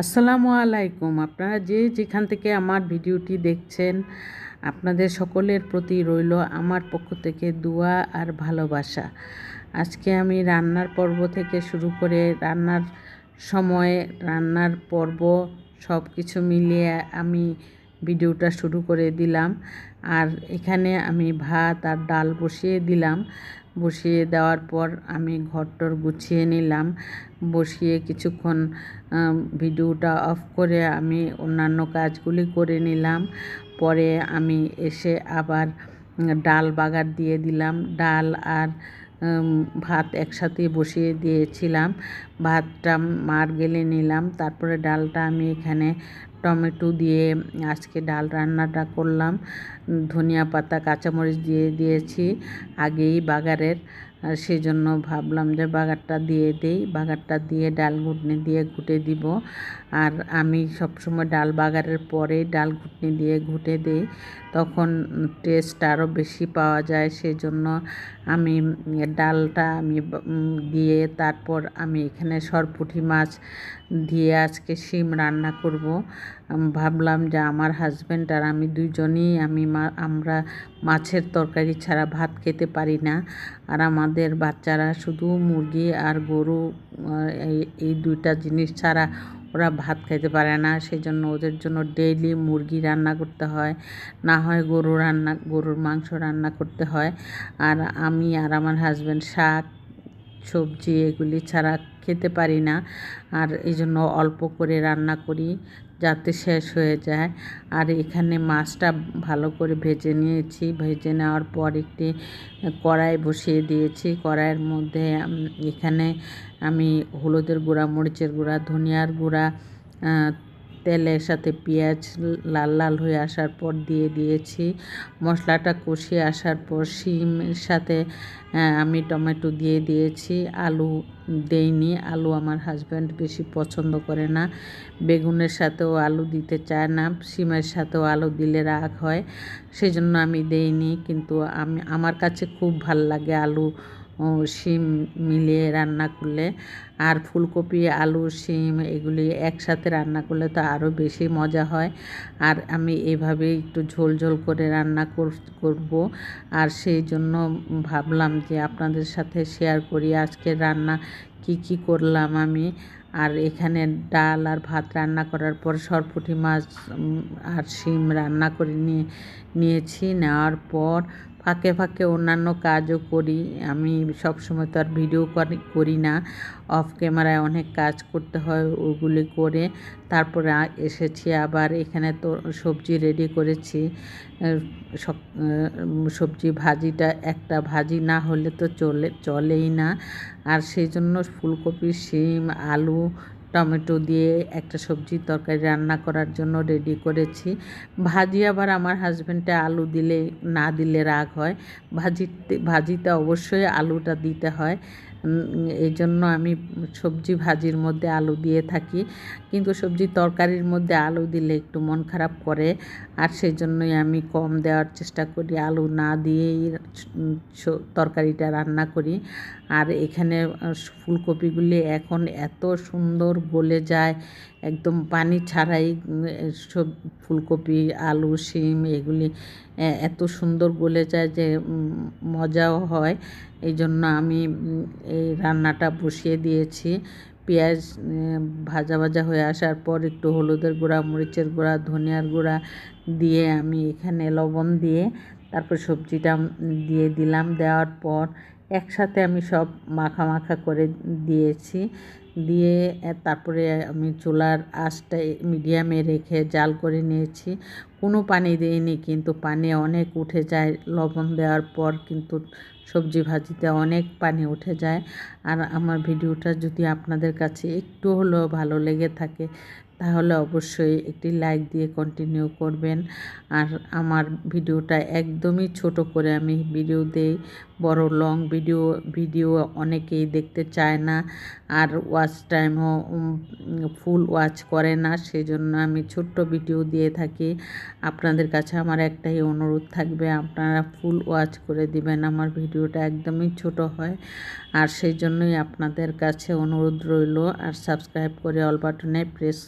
আসসালামু আলাইকুম। আপনারা যে যেখান থেকে আমার ভিডিওটি দেখছেন, আপনাদের সকলের প্রতি রইল আমার পক্ষ থেকে দোয়া আর ভালোবাসা। আজকে আমি রান্নার পর্ব থেকে শুরু করে রান্নার সময়, রান্নার পর্ব সব কিছু মিলিয়ে আমি ভিডিওটা শুরু করে দিলাম। আর এখানে আমি ভাত আর ডাল বসিয়ে দিলাম। বসিয়ে দেওয়ার পর আমি ঘরটর গুছিয়ে নিলাম। বসিয়ে কিছুক্ষণ ভিডিওটা অফ করে আমি অন্যান্য কাজগুলি করে নিলাম। পরে আমি এসে আবার ডাল বাগার দিয়ে দিলাম। ডাল আর ভাত একসাথে বসিয়ে দিয়েছিলাম। ভাতটা মার গেলে নিলাম। তারপরে ডালটা আমি এখানে টমেটো দিয়ে আজকে ডাল রান্নাটা করলাম। ধনিয়া পাতা, কাঁচামরিচ দিয়ে দিয়েছি আগেই বাগারের। সেই জন্য ভাবলাম যে বাগারটা দিয়ে দেই। বাগারটা দিয়ে ডাল ঘুটনি দিয়ে ঘুটে দিব। আর আমি সবসময় ডাল বাগারের পরে ডাল ঘুটনি দিয়ে ঘুটে দিই। তখন টেস্ট আরও বেশি পাওয়া যায় সেই জন্য আমি ডালটা আমি দিয়ে তারপর আমি এখানে সরপুঁটি মাছ দিয়ে আজকে শিম রান্না করব। ভাবলাম যে আমার হাজব্যান্ড আর আমি দুইজনই, আমি আমরা মাছের তরকারি ছাড়া ভাত খেতে পারি না। আর আমাদের বাচ্চারা শুধু মুরগি আর গরু এই দুইটা জিনিস ছাড়া ওরা ভাত খেতে পারে না। সেই জন্য ওদের জন্য ডেইলি মুরগি রান্না করতে হয়। না হয় গরু রান্না, গরুর মাংস রান্না করতে হয়। আর আমি আর আমার হাজব্যান্ড শাক সবজি এগুলি ছাড়া খেতে পারি না। আর এই জন্য অল্প করে রান্না করি যাতে শেষ হয়ে যায়। আর এখানে মাছটা ভালো করে ভেজে নিয়েছি। ভেজে নেওয়ার পর একটি কড়াই বসিয়ে দিয়েছি। কড়াইয়ের মধ্যে এখানে আমি হলুদের গুঁড়া, মরিচের গুঁড়া, ধনিয়ার গুঁড়া তেলের সাথে পেঁয়াজ লাল লাল হয়ে আসার পর দিয়ে দিয়েছি। মশলাটা কষিয়ে আসার পর শিমের সাথে আমি টমেটো দিয়ে দিয়েছি। আলু দেইনি। আলু আমার হাজব্যান্ড বেশি পছন্দ করে না। বেগুনের সাথেও আলু দিতে চায় না। শিমের সাথেও আলু দিলে রাগ হয়। সেই জন্য আমি দেইনি। কিন্তু আমি, আমার কাছে খুব ভালো লাগে আলু শিম মিলিয়ে রান্না করলে আর ফুলকপি, আলু, শিম এগুলি একসাথে রান্না করলে তো আরও বেশি মজা হয়। আর আমি এভাবে একটু ঝোল ঝোল করে রান্না করব। আর সেই জন্য ভাবলাম যে আপনাদের সাথে শেয়ার করি আজকে রান্না কি কি করলাম আমি। আর এখানে ডাল আর ভাত রান্না করার পর সরপুঁটি মাছ আর শিম রান্না করে নিয়ে, নিয়েছি। নেওয়ার পর ফাঁকে ফাঁকে অন্যান্য কাজও করি। আমি সবসময় তো আর ভিডিও করি না। অফ ক্যামেরায় অনেক কাজ করতে হয় ওগুলি করে। তারপরে এসেছি আবার এখানে তো সবজি রেডি করেছি। সবজি ভাজিটা একটা ভাজি না হলে তো চলে, চলেই না। আর সেই জন্য ফুলকপি, শিম, আলু টমেটো দিয়ে একটা সবজির তরকারি রান্না করার জন্য রেডি করেছি। ভাজি আবার আমার হাজব্যান্ডে আলু দিলে, না দিলে রাগ হয়। ভাজিতে ভাজিতে অবশ্যই আলুটা দিতে হয়। এই জন্য আমি সবজি ভাজির মধ্যে আলু দিয়ে থাকি। কিন্তু সবজি তরকারির মধ্যে আলু দিলে একটু মন খারাপ করে। আর সেই জন্যই আমি কম দেওয়ার চেষ্টা করি। আলু না দিয়েই তরকারিটা রান্না করি। আর এখানে ফুলকপিগুলি এখন এত সুন্দর গলে যায়। একদম পানি ছাড়াই সব ফুলকপি, আলু, শিম এগুলি এত সুন্দর গলে যায় যে মজাও হয়। এই জন্য আমি এই রান্নাটা বসিয়ে দিয়েছি। পেঁয়াজ ভাজা ভাজা হয়ে আসার পর একটু হলুদের গুঁড়া, মরিচের গুঁড়া, ধনিয়ার গুঁড়া দিয়ে আমি এখানে লবণ দিয়ে তারপর সবজিটা দিয়ে দিলাম। দেওয়ার পর একসাথে আমি সব মাখা মাখা করে দিয়েছি। দিয়ে তারপরে আমি চুলার আঁচটা মিডিয়ামে রেখে জাল করে নিয়েছি। কোনো পানি দিইনি, কিন্তু পানি অনেক উঠে যায়। লবণ দেওয়ার পর কিন্তু সবজি ভাজিতে অনেক পানি উঠে যায়। আর আমার ভিডিওটা যদি আপনাদের কাছে একটু হলেও ভালো লেগে থাকে তাহলে অবশ্যই একটি লাইক দিয়ে কন্টিনিউ করবেন। আর আমার ভিডিওটা একদমই ছোট করে আমি ভিডিও দেই, বড় লং ভিডিও ভিডিও অনেকেই দেখতে চায় না আর ওয়াচ টাইমও ফুল ওয়াচ করে না সেই জন্য আমি ছোট্ট ভিডিও দিয়ে থাকি। আপনাদের কাছে আমার একটাই অনুরোধ থাকবে, আপনারা ফুল ওয়াচ করে দিবেন, আমার ভিডিওটা একদমই ছোট হয়। আর সেই জন্যই আপনাদের কাছে অনুরোধ রইল, আর সাবস্ক্রাইব করে অল বাটনে প্রেস